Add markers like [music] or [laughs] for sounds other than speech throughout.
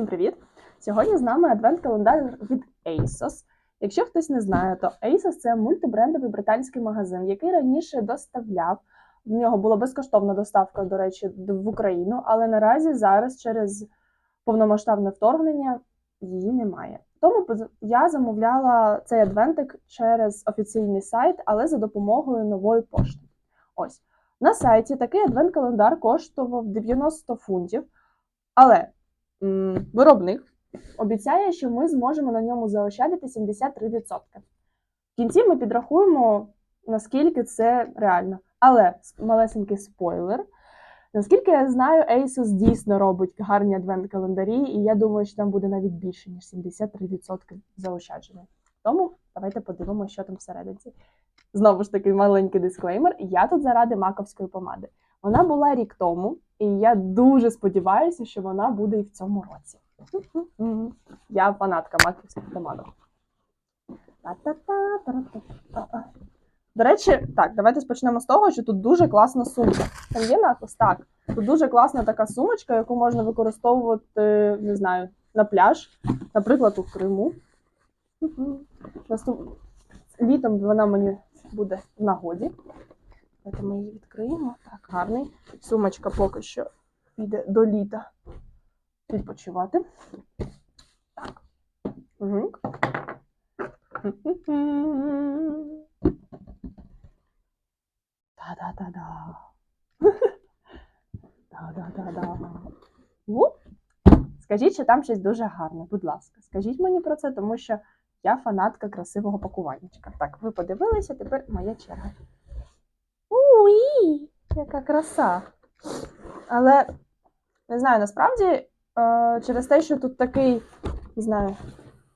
Всім привіт! Сьогодні з нами адвент-календар від ASOS. Якщо хтось не знає, то ASOS – це мультибрендовий британський магазин, який раніше доставляв. В нього була безкоштовна доставка, до речі, в Україну, але наразі зараз через повномасштабне вторгнення її немає. Тому я замовляла цей адвентик через офіційний сайт, але за допомогою нової пошти. Ось на сайті такий адвент-календар коштував 90 фунтів, але виробник обіцяє, що ми зможемо на ньому заощадити 73%. В кінці ми підрахуємо, наскільки це реально. Але малесенький спойлер. Наскільки я знаю, ASOS дійсно робить гарні адвент-календарі, і я думаю, що там буде навіть більше, ніж 73% заощадження. Тому давайте подивимося, що там всередині. Знову ж таки, маленький дисклеймер. Я тут заради маковської помади. Вона була рік тому, і я дуже сподіваюся, що вона буде і в цьому році. [laughs] Я фанатка маківських помадок. До речі, так, давайте почнемо з того, що тут дуже класна сумка. Там є напис? Так. Тут дуже класна така сумочка, яку можна використовувати, не знаю, на пляж, наприклад, у Криму. Наступ... Літом вона мені буде в нагоді. Давайте ми її відкриємо. Так, гарний. Сумочка поки що піде до літа відпочивати. Так. Жук. Та-да-да-да. Та-да-да-да. Скажіть, що там щось дуже гарне, будь ласка. Скажіть мені про це, тому що я фанатка красивого пакуваннячка. Так, ви подивилися, тепер моя черга. Уї, яка краса. Але не знаю, насправді, е, через те, що тут такий, не знаю,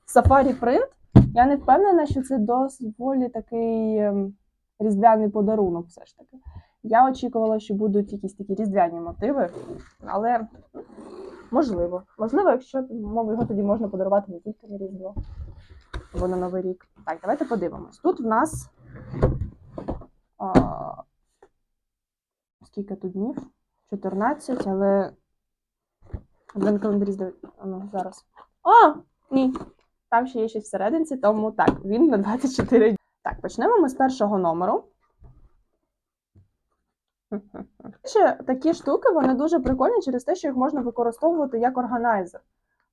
сафарі принт, я не впевнена, що це доволі такий ем, різдвяний подарунок, все ж таки. Я очікувала, що будуть якісь такі різдвяні мотиви, але можливо. Можливо, якщо мов, його тоді можна подарувати не тільки на Різдво або на Новий рік. Так, давайте подивимось. Тут в нас. А, скільки тут днів? 14, але. Один календарі. Ну, зараз. А! Ні. Там ще є щось всерединці, тому так, він на 24 дні. Так, почнемо ми з першого номеру. Ще такі штуки вони дуже прикольні через те, що їх можна використовувати як органайзер.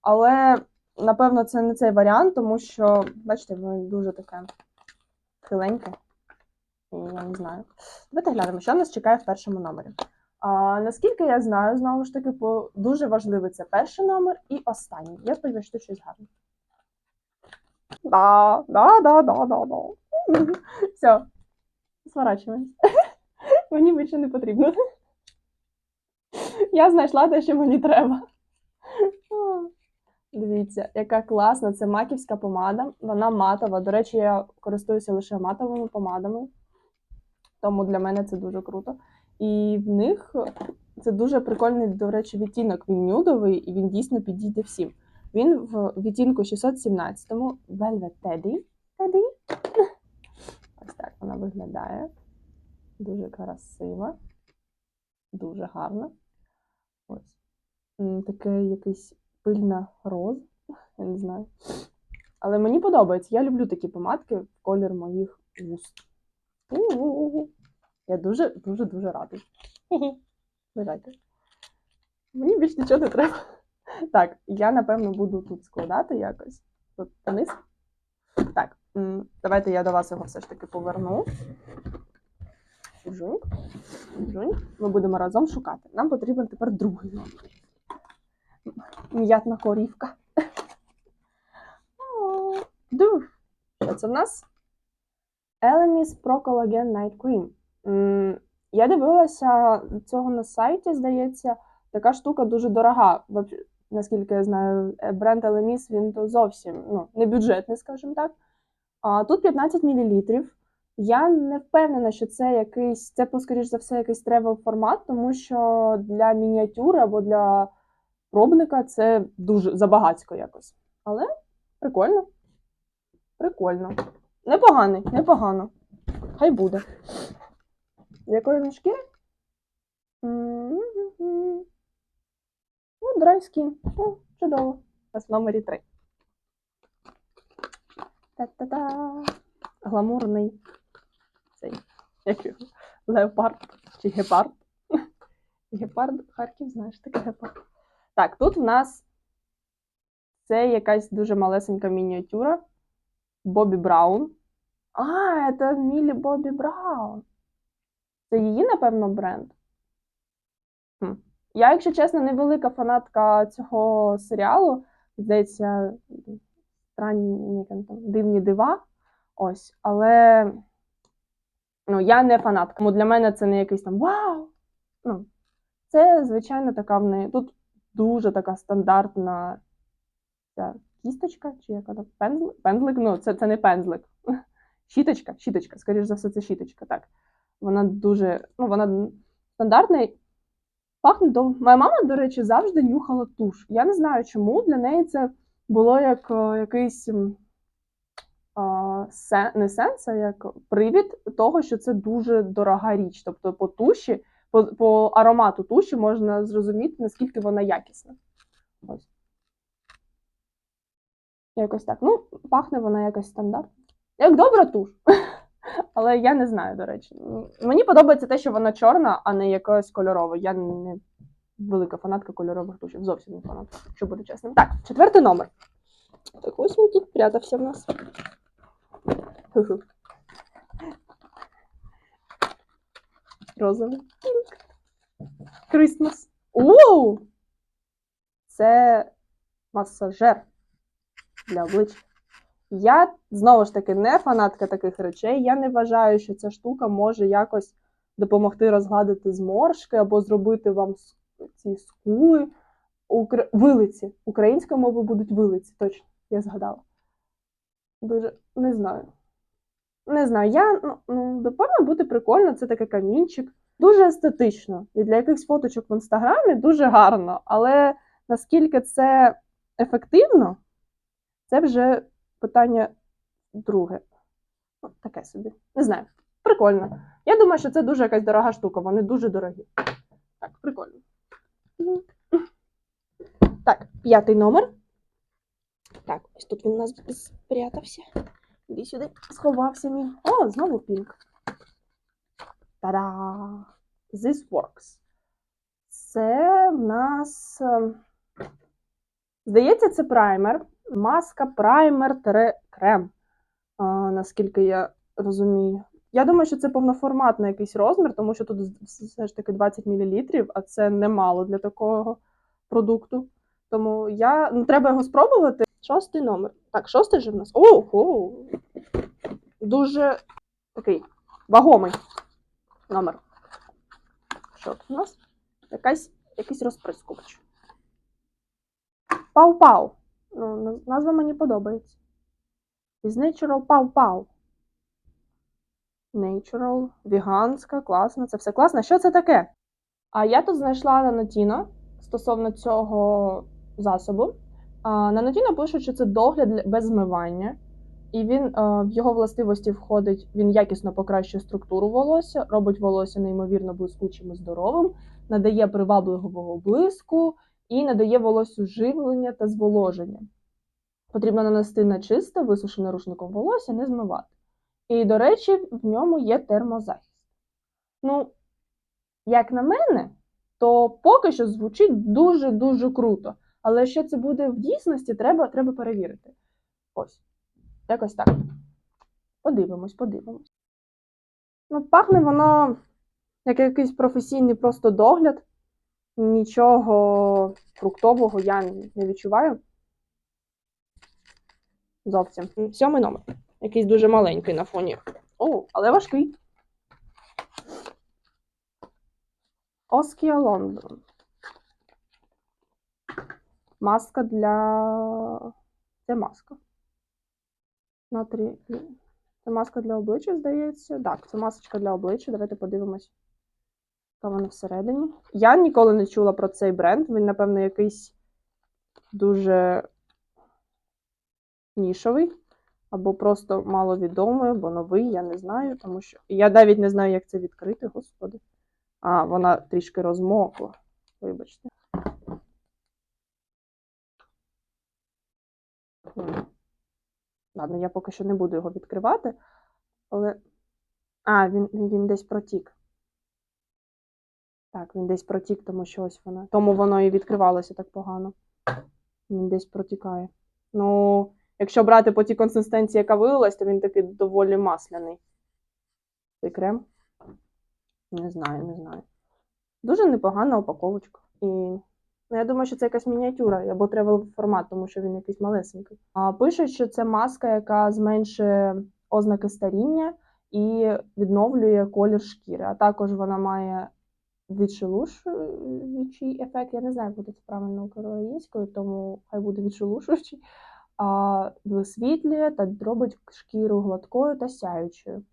Але, напевно, це не цей варіант, тому що, бачите, воно дуже таке хиленьке. І я не знаю. Давайте глянемо, що нас чекає в першому номері. А, наскільки я знаю, знову ж таки, по, дуже важливий це перший номер і останній. Я сподіваюся, що щось гарне. Да, да, да, да, да, да. [laughs] Все, сворачуємось. [laughs] Мені більше не потрібно. [laughs] Я знайшла те, що мені треба. Дивіться, яка класна. Це маківська помада. Вона матова. До речі, я користуюся лише матовими помадами. Тому для мене це дуже круто. І в них це дуже прикольний, до речі, відтінок. Він нюдовий і він дійсно підійде всім. Він в відтінку 617-му Velvet Teddy. Teddy. [laughs] Ось так вона виглядає. Дуже красива, дуже гарна. Ось. Таке якийсь пильна роз, [laughs] я не знаю. Але мені подобається. Я люблю такі помадки в колір моїх вуст. У-у-у. Я дуже, дуже, дуже радий. Давайте. Мені більш нічого не треба. Так, я напевно буду тут складати якось. Тут вниз. Так, давайте я до вас його все ж таки поверну. Жунь. Жунь. Ми будемо разом шукати. Нам потрібен тепер другий. М'ятна корівка. Дух. Що це в нас? Elemis Pro Collagen Night Cream. Я дивилася цього на сайті, здається, така штука дуже дорога. Наскільки я знаю, е, бренд Elemis, він то зовсім ну, не бюджетний, скажімо так. А тут 15 мл. Я не впевнена, що це якийсь, це, скоріш за все, якийсь тревел формат, тому що для мініатюри або для пробника це дуже забагацько якось. Але прикольно. Прикольно. Непоганий, непогано. Хай буде. Якої він шкіри? М, Ну, драйскін. Ну, Чудово. У номері 3. Та-та-та. Гламурний цей. Як його? Леопард чи гепард? Гепард, Харків, знаєш, таке гепард. Так, тут в нас це якась дуже малесенька мініатюра. Бобі Браун. А, це Мілі Бобі Браун. Це її, напевно, бренд. Хм. Я, якщо чесно, невелика фанатка цього серіалу. Здається, странні там, дивні дива. Ось, але ну, я не фанатка. Тому для мене це не якийсь там вау. Ну, це, звичайно, така в неї. Тут дуже така стандартна ця кісточка, чи яка там пензлик? Пензлик? Ну, це, це не пензлик. [laughs] Щіточка, щіточка, скоріш за все, це щіточка, так. Вона дуже, ну, вона стандартна. Пахне до. Моя мама, до речі, завжди нюхала туш. Я не знаю, чому для неї це було як е, якийсь а, се, не сенс, а як привід того, що це дуже дорога річ. Тобто по туші, по, по аромату туші можна зрозуміти, наскільки вона якісна. Ось. Якось так. Ну, пахне вона якось стандартно. Як добра туш. [laughs] Але я не знаю, до речі. Мені подобається те, що вона чорна, а не якась кольорова. Я не велика фанатка кольорових тушів. Зовсім не фанатка, якщо бути чесним. Так, четвертий номер. Так, ось він тут прятався в нас. Розовий. Крисмас. Оу! Це масажер для обличчя. Я знову ж таки не фанатка таких речей. Я не вважаю, що ця штука може якось допомогти розгладити зморшки або зробити вам ці скули. Укра... Вилиці. Українською мовою будуть вилиці, точно, я згадала. Дуже не знаю. Не знаю, я ну, ну напевно буде прикольно, це такий камінчик. Дуже естетично. І для якихось фоточок в інстаграмі дуже гарно. Але наскільки це ефективно, це вже питання друге. Ну, таке собі. Не знаю. Прикольно. Я думаю, що це дуже якась дорога штука, вони дуже дорогі. Так, прикольно. Так, п'ятий номер. Так, ось тут він у нас спрятався. Іди сюди, сховався мій. О, знову пінк. Та-да! This works. Це в нас. ем, Здається, це праймер. Маска, праймер, тере, крем. А, наскільки я розумію. Я думаю, що це повноформатний якийсь розмір, тому що тут все ж таки 20 мл, а це немало для такого продукту. Тому я ну, треба його спробувати. Шостий номер. Так, шостий же в нас. Ого! Дуже такий вагомий номер. Що тут у нас? Якась, якийсь розприскувач. Пау-пау. Ну, назва мені подобається. Із Natural Пау-пау. Natural, веганська, класна. Це все класно. Що це таке? А я тут знайшла нанотіно стосовно цього засобу. А, Нанотіно пише, що це догляд без змивання, і він е, в його властивості входить, він якісно покращує структуру волосся, робить волосся неймовірно блискучим і здоровим, надає привабливого блиску і надає волоссю живлення та зволоження. Потрібно нанести на чисте, висушене рушником волосся, не змивати. І, до речі, в ньому є термозахист. Ну, як на мене, то поки що звучить дуже-дуже круто. Але що це буде в дійсності, треба, треба перевірити. Ось. Якось так. Подивимось, подивимось. Ну, пахне воно як якийсь професійний просто догляд. Нічого фруктового я не відчуваю. Зовсім. Сьомий номер. Якийсь дуже маленький на фоні. О, але важкий. Оскія Лондон. Маска для. Це маска. На три. Це маска для обличчя, здається. Так, це масочка для обличчя. Давайте подивимось, яка вона всередині. Я ніколи не чула про цей бренд. Він, напевно, якийсь дуже нішовий. Або просто маловідомий, або новий, я не знаю, тому що. Я навіть не знаю, як це відкрити, господи. А, вона трішки розмокла. Вибачте. Ладно, я поки що не буду його відкривати, але. А, він, він десь протік. Так, він десь протік, тому що ось вона. Тому воно і відкривалося так погано. Він десь протікає. Ну, якщо брати по тій консистенції, яка вилилась, то він такий доволі масляний. Цей крем. Не знаю, не знаю. Дуже непогана упаковочка. І ну, я думаю, що це якась мініатюра або тревел формат, тому що він якийсь малесенький. А пишуть, що це маска, яка зменшує ознаки старіння і відновлює колір шкіри. А також вона має відшелушуючий ефект. Я не знаю, буде це правильно українською, тому хай буде відшелушуючий. А висвітлює та робить шкіру гладкою та сяючою.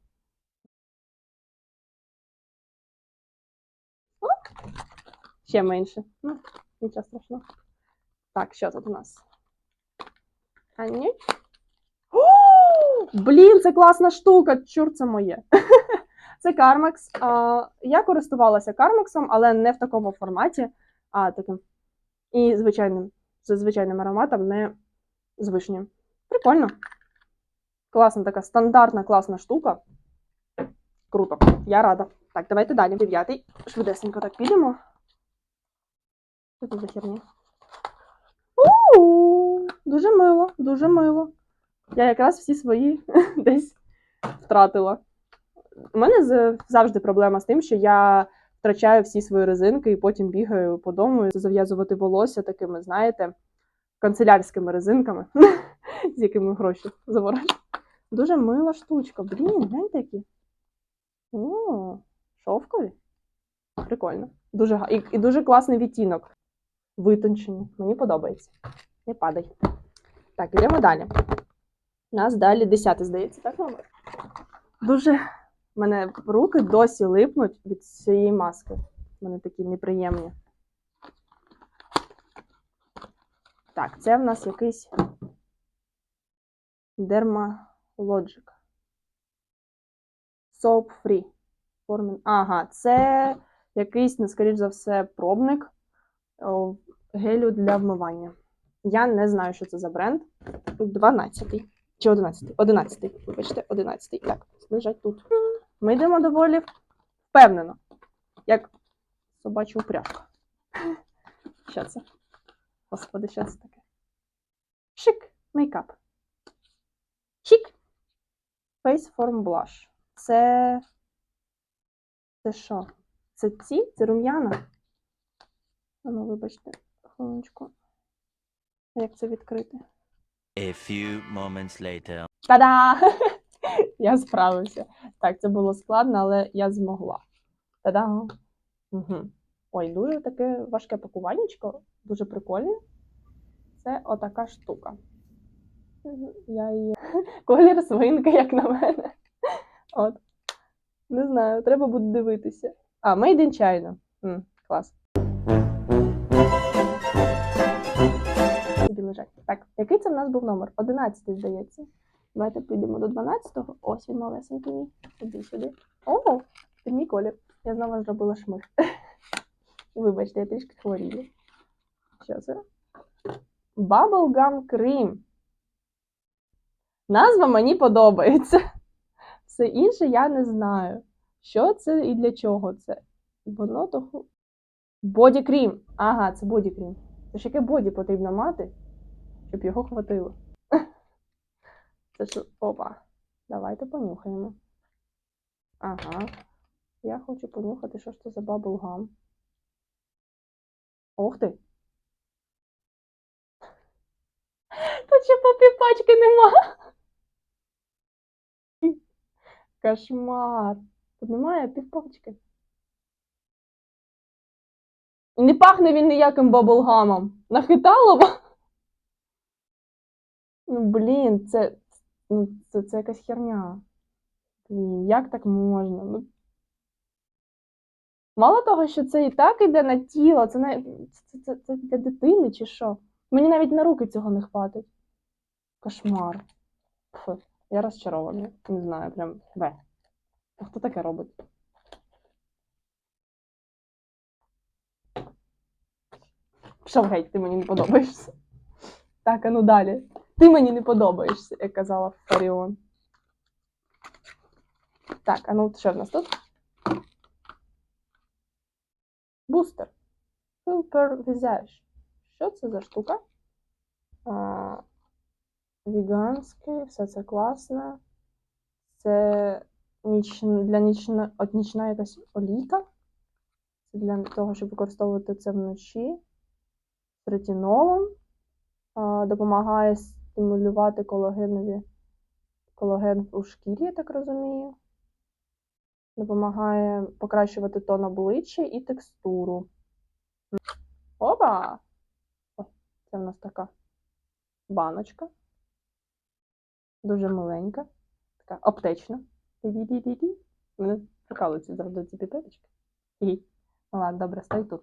Ще менше. Ну, нічого страшного. Так, що тут у нас? А. О, блін, це класна штука! Чур, це моє. Це. А, Я користувалася Carmex, але не в такому форматі, а таким. І звичайним, з звичайним ароматом, не з вишнею. Прикольно. Класна така стандартна класна штука. Круто. Я рада. Так, давайте далі. Дев'ятий. Швидесенько так підемо. Що це за херня? Дуже мило, дуже мило. Я якраз всі свої [laughs] десь втратила. У мене завжди проблема з тим, що я втрачаю всі свої резинки і потім бігаю по дому зав'язувати волосся такими, знаєте, канцелярськими резинками, [laughs] з якими гроші заворачують. Дуже мила штучка. Блін, гляньте які. О, шовкові. Прикольно. Дуже, га- і дуже класний відтінок. Витончені. Мені подобається. Не падай. Так, йдемо далі. У нас далі 10, здається, так, номер? Дуже мене руки досі липнуть від цієї маски. У мене такі неприємні. Так, це в нас якийсь Dermalogic. Soap Free. Формен- Ага, це якийсь, ну, скоріш за все, пробник гелю для вмивання. Я не знаю, що це за бренд. 12-й. чи 11 11 вибачте, 11 Так, лежать тут. Ми йдемо доволі впевнено, як собача упряжка. Що це? Господи, що це таке? Шик мейкап. Чик. Face Form Blush. Це. Це що? Це ці? Це рум'яна? Ну, вибачте, хвилиночку. Як це відкрити? A few moments later. Та-да! [laughs] Я справився. Так, це було складно, але я змогла. Та-да! Угу. Ой, дуже таке важке пакуваннячко, дуже прикольне. Це отака штука. Я її. [laughs] Колір свинки, як на мене. От. Не знаю, треба буде дивитися. А, Made in China. М, клас. Так, який це в нас був номер? Одинадцятий, здається. Давайте підемо до 12-го. Ось він малесенький мій. Іди сюди. О, це мій колір. Я знову зробила шмих. [laughs] Вибачте, я трішки хворію. Що це? Bubblegum Cream. Назва мені подобається. [laughs] Все інше я не знаю. Що це і для чого це? Воно того. Боді крім. Ага, це боді крім. Ж яке боді потрібно мати, щоб його хватило. Це опа. Давайте понюхаємо. Ага. Я хочу понюхати, що ж це за баблгам. Ух ти! Тут ще попіпачки нема. Кошмар. Тут немає півпачки. Не пахне він ніяким баблгамом. Нахитало? Ну, блін, це, ну, це, це якась херня. Блін, як так можна? Ну, мало того, що це і так іде на тіло, це, не, це, це, це для дитини чи що? Мені навіть на руки цього не хватить. Кошмар. Фу, я розчарована. Не знаю, прям бе. А хто таке робить? Геть, ти мені не подобаєшся. Так, а ну далі. Ти мені не подобаєшся, як казала Фаріон. Так, а ну що в нас тут? Бустер. Filter Visage. Що це за штука? А, віганський, все це класне. Це ніч... для нічна... от нічна якась олійка. Це для того, щоб використовувати це вночі. А, допомагає стимулювати колагенові колаген у шкірі, я так розумію. Допомагає покращувати тон обличчя і текстуру. Опа! Ой, це в нас така баночка. Дуже маленька, така аптечна. Мене прикалуються завжди ці піпеточки. Ну ладно, добре, стай тут.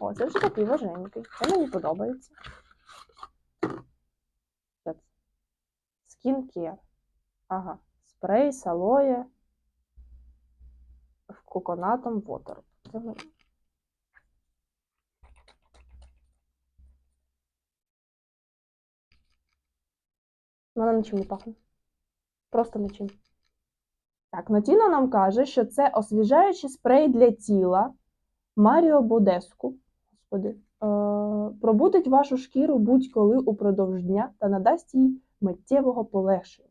О, це вже такий важенький. Це мені подобається. Що це? Скінкер. Ага. Спрей з алоє в коконатом вотер. Вона нічим не пахне. Просто нічим. Так, Нотіно нам каже, що це освіжаючий спрей для тіла Маріо Бодеску. Господи, е, пробудить вашу шкіру будь-коли упродовж дня та надасть їй миттєвого полегшення.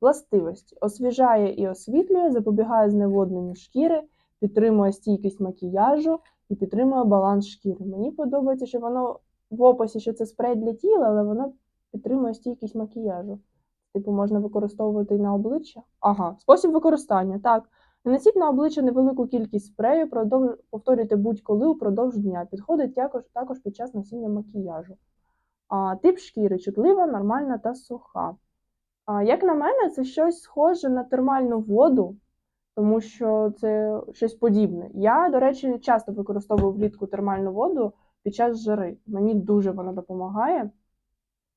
Властивості освіжає і освітлює, запобігає зневодненню шкіри, підтримує стійкість макіяжу і підтримує баланс шкіри. Мені подобається, що воно в описі, що це спрей для тіла, але воно підтримує стійкість макіяжу. Типу, можна використовувати і на обличчя. Ага, спосіб використання. Так. Нанесіть на обличчя невелику кількість спрею, повторюйте будь-коли упродовж дня. Підходить також, також під час носіння макіяжу. Тип шкіри чутлива, нормальна та суха. Як на мене, це щось схоже на термальну воду, тому що це щось подібне. Я, до речі, часто використовую влітку термальну воду під час жари. Мені дуже вона допомагає.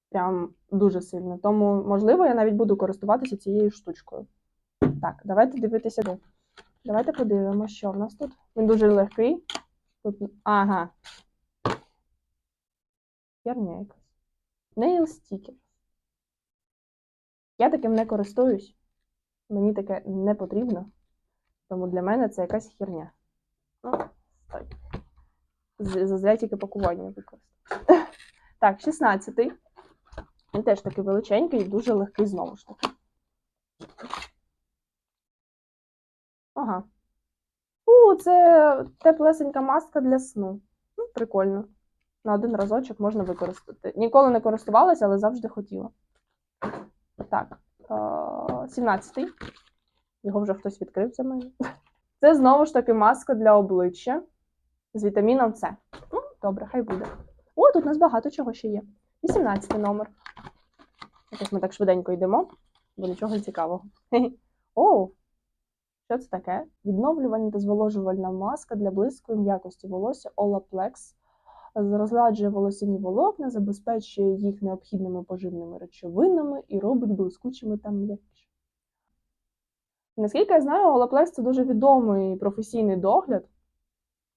Прям дуже сильно. Тому, можливо, я навіть буду користуватися цією штучкою. Так, давайте дивитися. далі. Давайте подивимося, що в нас тут. Він дуже легкий. Тут, ага. Херня sticker. Я таким не користуюсь. Мені таке не потрібно. Тому для мене це якась херня. Ну, стой. Зазря тільки пакування використати. [laughs] Так, 16-й. Він теж такий величенький і дуже легкий знову ж таки. Ага. У, це теплесенька маска для сну. Ну, прикольно. На один разочок можна використати. Ніколи не користувалася, але завжди хотіла. Так, е, 17-й. Його вже хтось відкрив за мене. Це знову ж таки маска для обличчя з вітаміном С. Добре, хай буде. О, тут у нас багато чого ще є. 18 номер. Якось ми так швиденько йдемо, бо нічого цікавого. [laughs] О, що це таке? Відновлювальна та зволожувальна маска для близької м'якості волосся Olaplex. Розгладжує волосяні волокна, забезпечує їх необхідними поживними речовинами і робить блискучими та м'якішими. Наскільки я знаю, Olaplex це дуже відомий професійний догляд.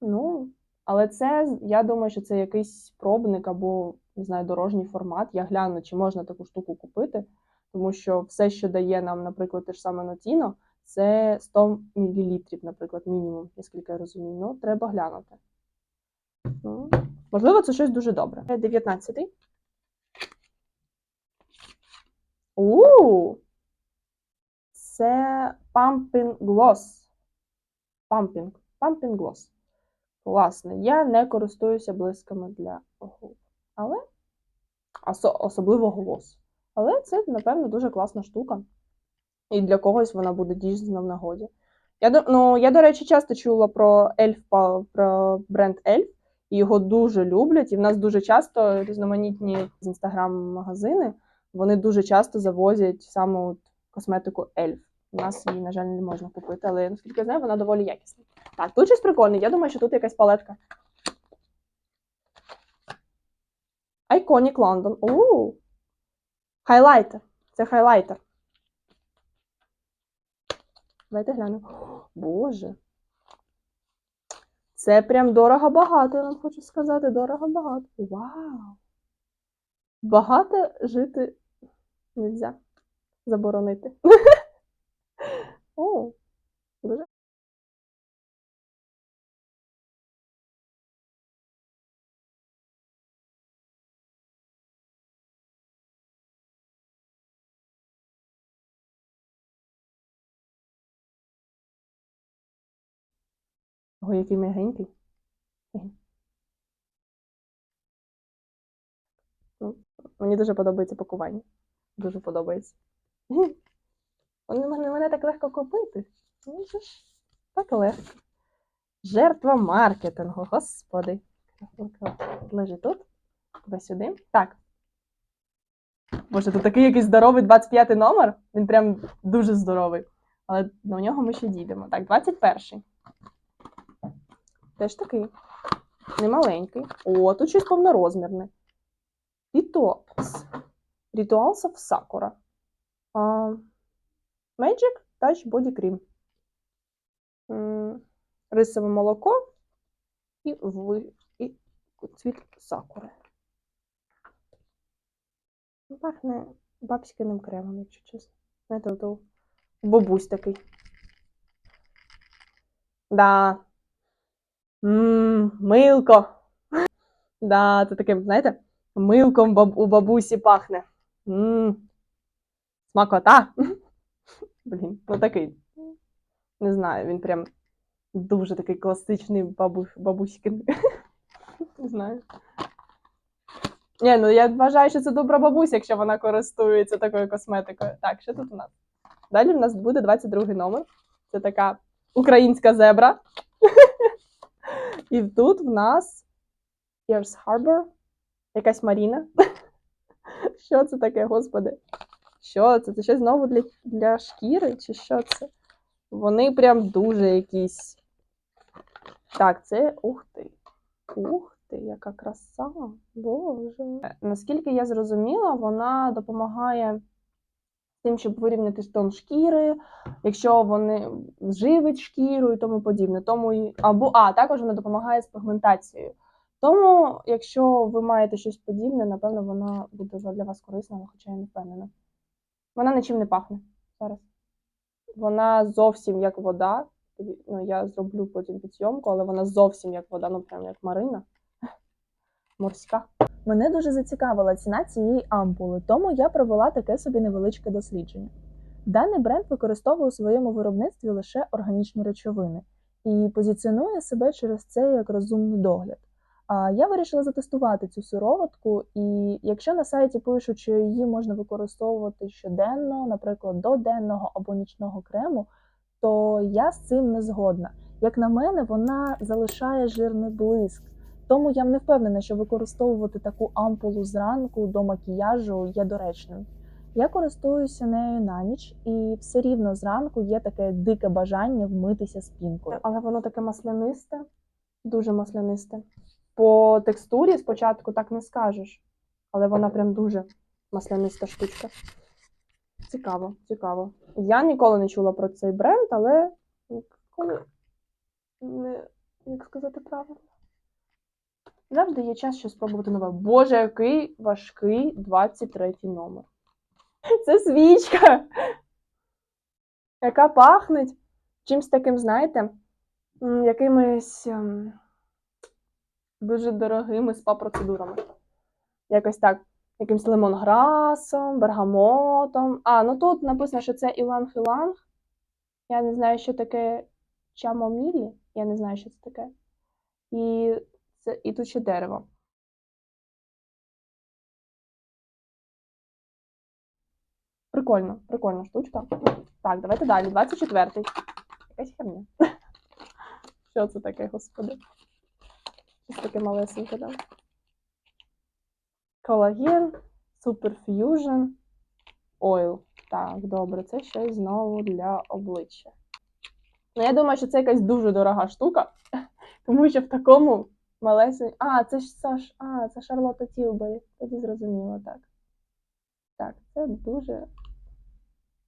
Ну, але це, я думаю, що це якийсь пробник або, не знаю, дорожній формат. Я гляну, чи можна таку штуку купити, тому що все, що дає нам, наприклад, те ж саме Notino, це 100 мл, наприклад, мінімум, наскільки я розумію. Ну, треба глянути. Ну, можливо, це щось дуже добре. 19-й. У! Це Pumping Gloss. Pumping. Pumping Gloss. Класно. Я не користуюся блисками для губ. Але Осо- особливо голос. Але це, напевно, дуже класна штука. І для когось вона буде дійсно в нагоді. Я, ну, я, до речі, часто чула про Elf, про бренд Elf, і його дуже люблять. І в нас дуже часто різноманітні з інстаграм-магазини, вони дуже часто завозять саме от косметику Elf. У нас її, на жаль, не можна купити, але наскільки я знаю, вона доволі якісна. Так, тут щось прикольне. Я думаю, що тут якась палетка. Iconic London. О! Хайлайтер. Це хайлайтер. Давайте глянемо. Боже. Це прям дорого багато, я вам хочу сказати. Дорого багато. Вау! Багато жити Нельзя заборонити. [laughs] О, Ой, який м'ягенький. Ну, Мені дуже подобається пакування. Дуже подобається. Вони мене, мене так легко купити. Ну, Так легко. Жертва маркетингу, господи. Лежи тут. Тебе сюди. Так. Боже, тут такий якийсь здоровий 25 номер. Він прям дуже здоровий. Але до нього ми ще дійдемо. Так, 21. Теж такий. Немаленький. О, тут щось повнорозмірне. Rituals. Rituals of Sakura. А, Magic Touch Body Cream. Рисове молоко і, в, і цвіт сакури. Пахне бабськиним кремом, якщо чесно. Знаєте, ото бабусь такий. Да. Милко. Да, це таким, знаєте, милком у бабусі пахне. Смакота. [laughs] Блін, ну такий. Не знаю, він прям дуже такий класичний бабу... [laughs] Не знаю. Ні, ну я вважаю, що це добра бабуся, якщо вона користується такою косметикою. Так, що тут у нас? Далі в нас буде 22 номер. Це така українська зебра. [laughs] І тут в нас Years Harbor, якась Маріна. [laughs] Що це таке, господи? Що це? Це щось знову для, для шкіри, чи що це? Вони прям дуже якісь. Так, це ух ти. Ух ти, яка краса. Боже. Наскільки я зрозуміла, вона допомагає тим, щоб вирівняти тон шкіри, якщо вони живить шкіру і тому подібне. Тому і... або а також вона допомагає з пігментацією. Тому, якщо ви маєте щось подібне, напевно, вона буде для вас корисна, хоча я не впевнена. Вона нічим не пахне зараз. Вона зовсім як вода. Ну, я зроблю потім підйомку, але вона зовсім як вода, ну прям як Марина. [laughs] Морська. Мене дуже зацікавила ціна цієї ампули, тому я провела таке собі невеличке дослідження. Даний бренд використовує у своєму виробництві лише органічні речовини і позиціонує себе через це як розумний догляд. А я вирішила затестувати цю сироватку, і якщо на сайті пишуть, що її можна використовувати щоденно, наприклад, до денного або нічного крему, то я з цим не згодна. Як на мене, вона залишає жирний блиск. Тому я не впевнена, що використовувати таку ампулу зранку до макіяжу є доречним. Я користуюся нею на ніч, і все рівно зранку є таке дике бажання вмитися спінкою. Але воно таке маслянисте, дуже маслянисте. По текстурі спочатку так не скажеш, але вона прям дуже масляниста штучка. Цікаво, цікаво. Я ніколи не чула про цей бренд, але ніколи не як сказати правильно. Завжди є час щось спробувати нове. Боже, який важкий 23 номер. [laughs] Це свічка, яка пахне чимось таким, знаєте, якимись ем, дуже дорогими спа-процедурами. Якось так. Якимсь лимонграсом, бергамотом. А, ну тут написано, що це іланг-іланг. Я не знаю, що таке чамомілі. Я не знаю, що це таке. І, це, і тут ще дерево. Прикольно, прикольна штучка. Так, давайте далі. 24-й. Якась херня. [laughs] Що це таке, господи? Щось таке малесеньке, да? Колаген, Superfusion, Oil. Так, добре, це щось знову для обличчя. Ну, я думаю, що це якась дуже дорога штука, [laughs] тому що в такому малесень... А, це ж Саш... А, це Шарлотта Тілбері. Тоді зрозуміло, так. Так, це дуже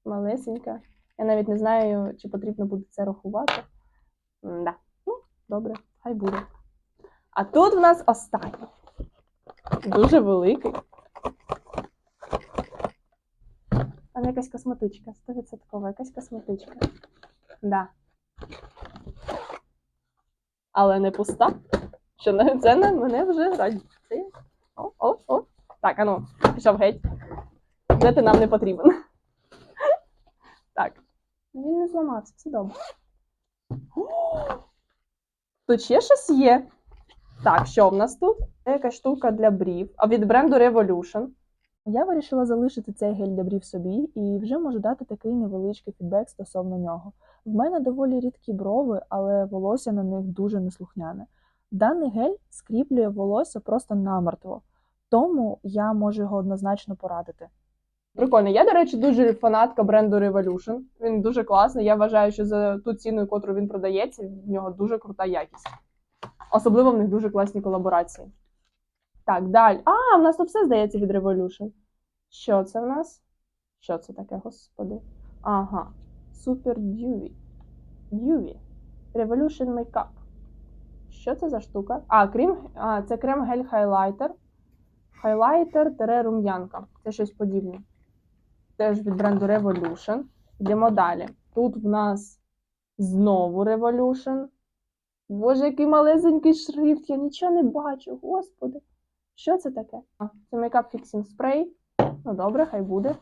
малесенька. Я навіть не знаю, чи потрібно буде це рахувати. Да. Ну, добре, хай буде. А тут в нас останній. Дуже великий. Там якась косметичка, 100% якась косметичка. Да. Але не пуста. Що це на мене вже радіє. О, о, о. Так, ану, пішов геть. Де ти нам не потрібен? [laughs] Так. Він не зламався, все добре. [gasps] Тут ще щось є. Так, що в нас тут? Це якась штука для брів. А від бренду Revolution. Я вирішила залишити цей гель для брів собі і вже можу дати такий невеличкий фідбек стосовно нього. В мене доволі рідкі брови, але волосся на них дуже неслухняне. Даний гель скріплює волосся просто намертво, тому я можу його однозначно порадити. Прикольно. Я, до речі, дуже фанатка бренду Revolution. Він дуже класний. Я вважаю, що за ту ціну, котру він продається, в нього дуже крута якість. Особливо в них дуже класні колаборації. Так, далі. А, в нас тут все здається від Revolution. Що це в нас? Що це таке, господи? Ага. Super Dewy. Dewy. Revolution Makeup. Що це за штука? А, крем, а це крем гель хайлайтер. Хайлайтер тере рум'янка. Це щось подібне. Теж від бренду Revolution. Йдемо далі. Тут в нас знову Revolution. Боже, який малесенький шрифт, я нічого не бачу, господи. Що це таке? А, це Makeup Fixing Spray. Ну добре, хай буде.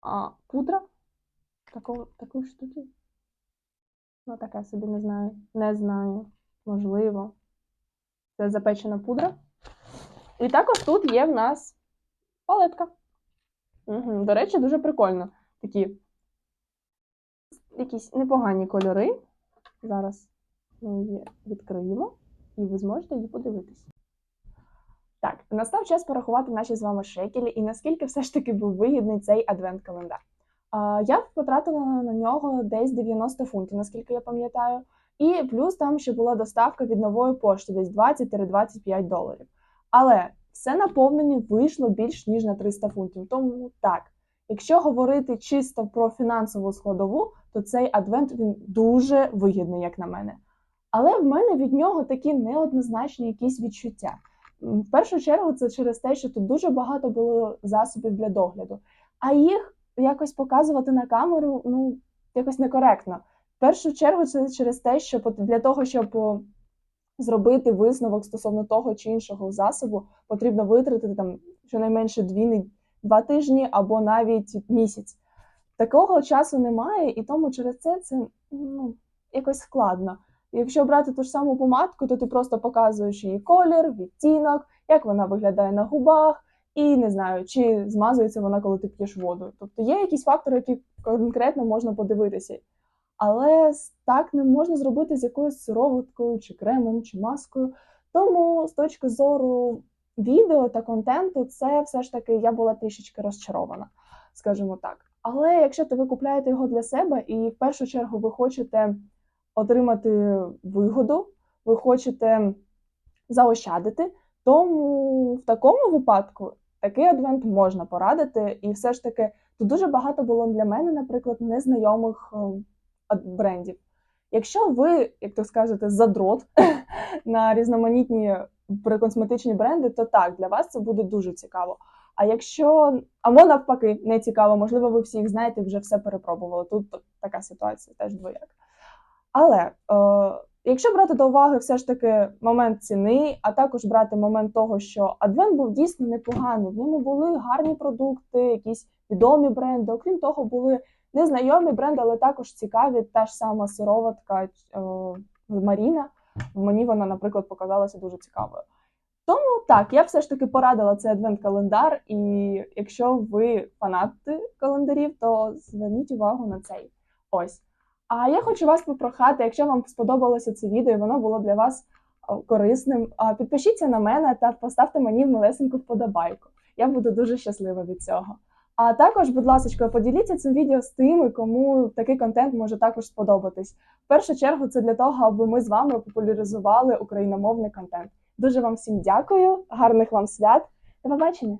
А, пудра? Такого, такої штуки? Ну, таке собі не знаю. Не знаю. Можливо. Це запечена пудра. І також тут є в нас палетка. Угу. До речі, дуже прикольно. Такі якісь непогані кольори. Зараз ми її відкриємо, і ви зможете її подивитись. Так, настав час порахувати наші з вами шекелі і наскільки все ж таки був вигідний цей адвент-календар. Я потратила на нього десь 90 фунтів, наскільки я пам'ятаю. І плюс там ще була доставка від нової пошти, десь 20-25 доларів. Але все наповнення вийшло більш ніж на 300 фунтів. Тому так, якщо говорити чисто про фінансову складову, то цей адвент він дуже вигідний, як на мене. Але в мене від нього такі неоднозначні якісь відчуття. В першу чергу, це через те, що тут дуже багато було засобів для догляду, а їх якось показувати на камеру ну якось некоректно. В першу чергу, це через те, що для того, щоб зробити висновок стосовно того чи іншого засобу, потрібно витратити там щонайменше дві, два тижні або навіть місяць. Такого часу немає, і тому через це це ну, якось складно. Якщо брати ту ж саму помадку, то ти просто показуєш її колір, відтінок, як вона виглядає на губах, і не знаю, чи змазується вона, коли ти п'єш воду. Тобто є якісь фактори, які конкретно можна подивитися. Але так не можна зробити з якоюсь сироваткою, чи кремом, чи маскою. Тому з точки зору відео та контенту, це все ж таки я була трішечки розчарована, скажімо так. Але якщо то ви купляєте його для себе, і в першу чергу ви хочете отримати вигоду, ви хочете заощадити, тому в такому випадку такий адвент можна порадити. І все ж таки тут дуже багато було для мене, наприклад, незнайомих е, брендів. Якщо ви, як то скажете, задрот [laughs] на різноманітні косметичні бренди, то так, для вас це буде дуже цікаво. А якщо або навпаки не цікаво, можливо, ви всі їх знаєте, вже все перепробували. Тут така ситуація теж двояка. Але е, якщо брати до уваги все ж таки момент ціни, а також брати момент того, що адвент був дійсно непоганий, в ньому були гарні продукти, якісь відомі бренди. Окрім того, були незнайомі бренди, але також цікаві. Та ж сама сироватка е, Маріна. Мені вона, наприклад, показалася дуже цікавою. Тому так, я все ж таки порадила цей адвент-календар, і якщо ви фанати календарів, то зверніть увагу на цей. Ось. А я хочу вас попрохати, якщо вам сподобалося це відео, і воно було для вас корисним, підпишіться на мене та поставте мені малесеньку вподобайку. Я буду дуже щаслива від цього. А також, будь ласка, поділіться цим відео з тими, кому такий контент може також сподобатись. В першу чергу, це для того, аби ми з вами популяризували україномовний контент. Дуже вам всім дякую, гарних вам свят. До побачення!